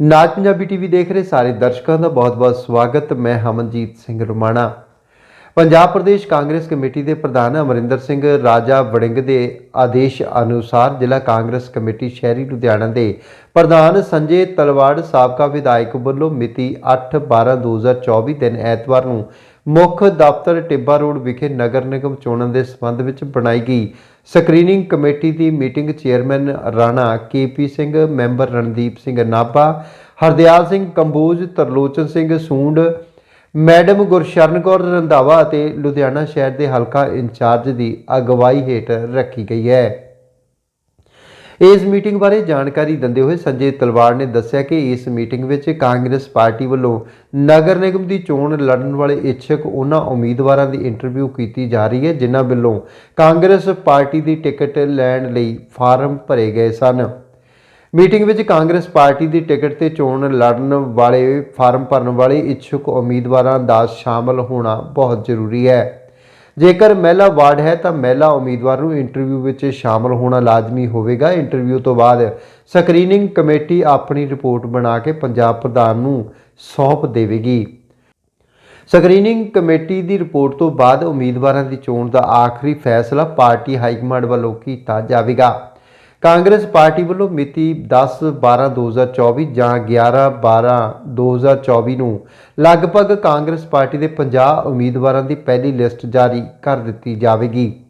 ਨਾਚ ਪੰਜਾਬੀ ਟੀਵੀ ਦੇਖ ਰਹੇ ਸਾਰੇ ਦਰਸ਼ਕਾਂ ਦਾ ਬਹੁਤ-ਬਹੁਤ ਸਵਾਗਤ। ਮੈਂ ਹਮਨਜੀਤ ਸਿੰਘ ਰੁਮਾਣਾ। ਪੰਜਾਬ ਪ੍ਰਦੇਸ਼ ਕਾਂਗਰਸ ਕਮੇਟੀ ਦੇ ਪ੍ਰਧਾਨ ਅਮਰਿੰਦਰ ਸਿੰਘ ਰਾਜਾ ਵੜਿੰਗ ਦੇ ਆਦੇਸ਼ ਅਨੁਸਾਰ ਜ਼ਿਲ੍ਹਾ ਕਾਂਗਰਸ ਕਮੇਟੀ ਸ਼ਹਿਰੀ ਲੁਧਿਆਣਾ ਦੇ ਪ੍ਰਧਾਨ ਸੰਜੇ ਤਲਵਾੜ ਸਾਬਕਾ ਵਿਧਾਇਕ ਵੱਲੋਂ ਮਿਤੀ 8/12/2024 ਦਿਨ ਐਤਵਾਰ ਨੂੰ ਮੁੱਖ ਦਫ਼ਤਰ ਟਿੱਬਾ ਰੋਡ ਵਿਖੇ ਨਗਰ ਨਿਗਮ ਚੋਣਾਂ ਦੇ ਸੰਬੰਧ ਵਿੱਚ ਬਣਾਈ ਗਈ ਸਕਰੀਨਿੰਗ ਕਮੇਟੀ ਦੀ meeting chairman Rana K P Singh, member Randeep Singh Nabha, Hardial Singh Kamboj, Tarlochan Singh Sund madam Gursharan Kaur Randhawa ਅਤੇ ਲੁਧਿਆਣਾ ਸ਼ਹਿਰ ਦੇ ਹਲਕਾ ਇੰਚਾਰਜ ਦੀ ਅਗਵਾਈ ਹੇਠ ਰੱਖੀ ਗਈ ਹੈ। ਇਸ ਮੀਟਿੰਗ ਬਾਰੇ ਜਾਣਕਾਰੀ ਦਿੰਦੇ ਹੋਏ ਸੰਜੇ ਤਲਵਾੜ ਨੇ ਦੱਸਿਆ ਕਿ ਇਸ ਮੀਟਿੰਗ ਵਿੱਚ ਕਾਂਗਰਸ ਪਾਰਟੀ ਵੱਲੋਂ ਨਗਰ ਨਿਗਮ ਦੀ ਚੋਣ ਲੜਨ ਵਾਲੇ ਇੱਛਕ ਉਹਨਾਂ ਉਮੀਦਵਾਰਾਂ ਦੀ ਇੰਟਰਵਿਊ ਕੀਤੀ ਜਾ ਰਹੀ ਹੈ, ਜਿਨ੍ਹਾਂ ਵੱਲੋਂ ਕਾਂਗਰਸ ਪਾਰਟੀ ਦੀ ਟਿਕਟ ਲੈਣ ਲਈ ਫਾਰਮ ਭਰੇ ਗਏ ਸਨ। ਮੀਟਿੰਗ ਵਿੱਚ ਕਾਂਗਰਸ ਪਾਰਟੀ ਦੀ ਟਿਕਟ ਤੇ ਚੋਣ ਲੜਨ ਵਾਲੇ, ਫਾਰਮ ਭਰਨ ਵਾਲੇ ਇੱਛੁਕ ਉਮੀਦਵਾਰਾਂ ਦਾ ਸ਼ਾਮਲ ਹੋਣਾ ਬਹੁਤ ਜ਼ਰੂਰੀ ਹੈ। ਜੇਕਰ ਮਹਿਲਾ ਵਾਰਡ ਹੈ ਤਾਂ ਮਹਿਲਾ ਉਮੀਦਵਾਰ ਨੂੰ ਇੰਟਰਵਿਊ ਵਿੱਚ ਸ਼ਾਮਲ ਹੋਣਾ ਲਾਜ਼ਮੀ ਹੋਵੇਗਾ। ਇੰਟਰਵਿਊ ਤੋਂ ਬਾਅਦ ਸਕਰੀਨਿੰਗ ਕਮੇਟੀ ਆਪਣੀ ਰਿਪੋਰਟ ਬਣਾ ਕੇ ਪੰਜਾਬ ਪ੍ਰਧਾਨ ਨੂੰ ਸੌਂਪ ਦੇਵੇਗੀ। ਸਕਰੀਨਿੰਗ ਕਮੇਟੀ ਦੀ ਰਿਪੋਰਟ ਤੋਂ ਬਾਅਦ ਉਮੀਦਵਾਰਾਂ ਦੀ ਚੋਣ ਦਾ ਆਖਰੀ ਫੈਸਲਾ ਪਾਰਟੀ ਹਾਈ ਕਮਾਂਡ ਵੱਲੋਂ ਕੀਤਾ ਜਾਵੇਗਾ। ਕਾਂਗਰਸ ਪਾਰਟੀ ਵੱਲੋਂ ਮਿਤੀ 10/12/2024 ਜਾਂ 11/12/2024 ਨੂੰ ਲਗਭਗ ਕਾਂਗਰਸ ਪਾਰਟੀ ਦੇ 50 ਉਮੀਦਵਾਰਾਂ ਦੀ ਪਹਿਲੀ ਲਿਸਟ ਜਾਰੀ ਕਰ ਦਿੱਤੀ ਜਾਵੇਗੀ।